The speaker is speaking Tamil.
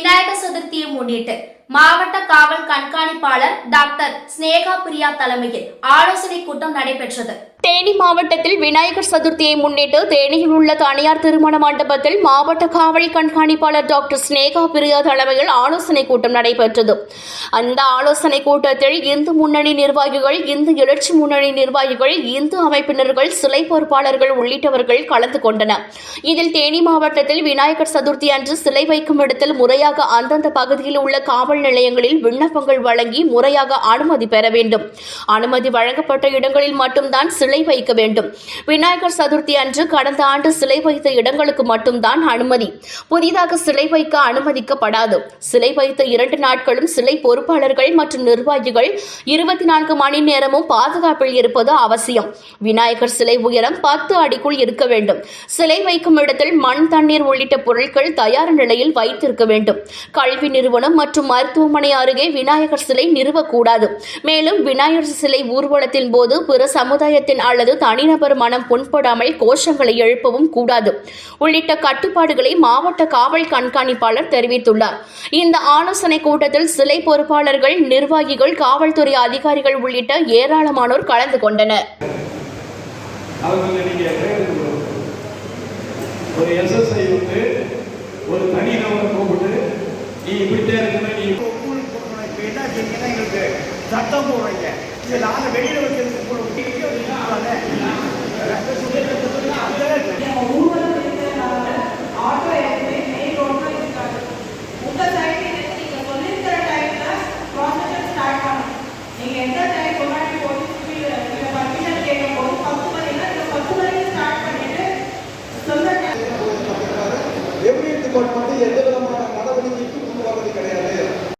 விநாயக சதுர்த்தியை முன்னிட்டு மாவட்ட காவல் கண்காணிப்பாளர் டாக்டர் ஸ்னேகா பிரியா தலைமையில் ஆலோசனை கூட்டம் நடைபெற்றது. தேனி மாவட்டத்தில் விநாயகர் சதுர்த்தியை முன்னிட்டு தேனியில் உள்ள தனியார் திருமண மண்டபத்தில் மாவட்ட காவல் கண்காணிப்பாளர் டாக்டர் ஸ்னேகா பிரியா தலைமையில் ஆலோசனை கூட்டம் நடைபெற்றது. அந்த ஆலோசனை கூட்டத்தில் இந்து முன்னணி நிர்வாகிகள் இந்து எழுச்சி முன்னணி நிர்வாகிகள் இந்து அமைப்பினர்கள் சிலை பொறுப்பாளர்கள் உள்ளிட்டவர்கள் கலந்து கொண்டனர். இதில் தேனி மாவட்டத்தில் விநாயகர் சதுர்த்தி அன்று சிலை வைக்கும் இடத்தில் முறையாக அந்தந்த பகுதியில் உள்ள காவல் நிலையங்களில் விண்ணப்பங்கள் வழங்கி முறையாக அனுமதி பெற வேண்டும். அனுமதி வழங்கப்பட்ட இடங்களில் மட்டும்தான் சிலை சிலை வைக்க வேண்டும். விநாயகர் சதுர்த்தி அன்று கடந்த ஆண்டு சிலை வைத்த இடங்களுக்கு மட்டும்தான் அனுமதி. புதிதாக சிலை வைக்க அனுமதிக்கப்படாது. சிலை வைத்த இரண்டு நாட்களும் சிலை பொறுப்பாளர்கள் மற்றும் நிர்வாகிகள் இருபத்தி நான்கு மணி நேரமும் பாதுகாப்பில் இருப்பது அவசியம். விநாயகர் சிலை உயரம் பத்து அடிக்குள் இருக்க வேண்டும். சிலை வைக்கும் இடத்தில் மண் தண்ணீர் உள்ளிட்ட பொருட்கள் தயார் நிலையில் வைத்திருக்க வேண்டும். கல்வி நிறுவனம் மற்றும் மருத்துவமனை அருகே விநாயகர் சிலை நிறுவக்கூடாது. மேலும் விநாயகர் சிலை ஊர்வலத்தின் போது பிற சமுதாயத்தின் அல்லது தனிநபர் மனம் புண்படாமல் கோஷங்களை எழுப்பவும் கூடாது. உள்ளிட்ட கட்டுப்பாடுகளை மாவட்ட காவல் கண்காணிப்பாளர் தெரிவித்துள்ளார். இந்த ஆலோசனை கூட்டத்தில் சிலை பொறுப்பாளர்கள் நிர்வாகிகள் காவல்துறை அதிகாரிகள் உள்ளிட்ட ஏராளமானோர் கலந்து கொண்டனர். ஒரு எஸ்எஸ்ஐ வந்து ஒரு தனி நபரை கூப்பிட்டு நீ இப்படித்தான் இருக்கணும் நீ. இப்ப என்ன செஞ்சீங்கன்னா எங்களுக்கு சட்டம் போடுறீங்க. இது நாங்க வெளியில வச்சிருக்க எவ்வியத்து கொண்டு எந்த விதமான நடவடிக்கைக்கும் முன் வருவது கிடையாது.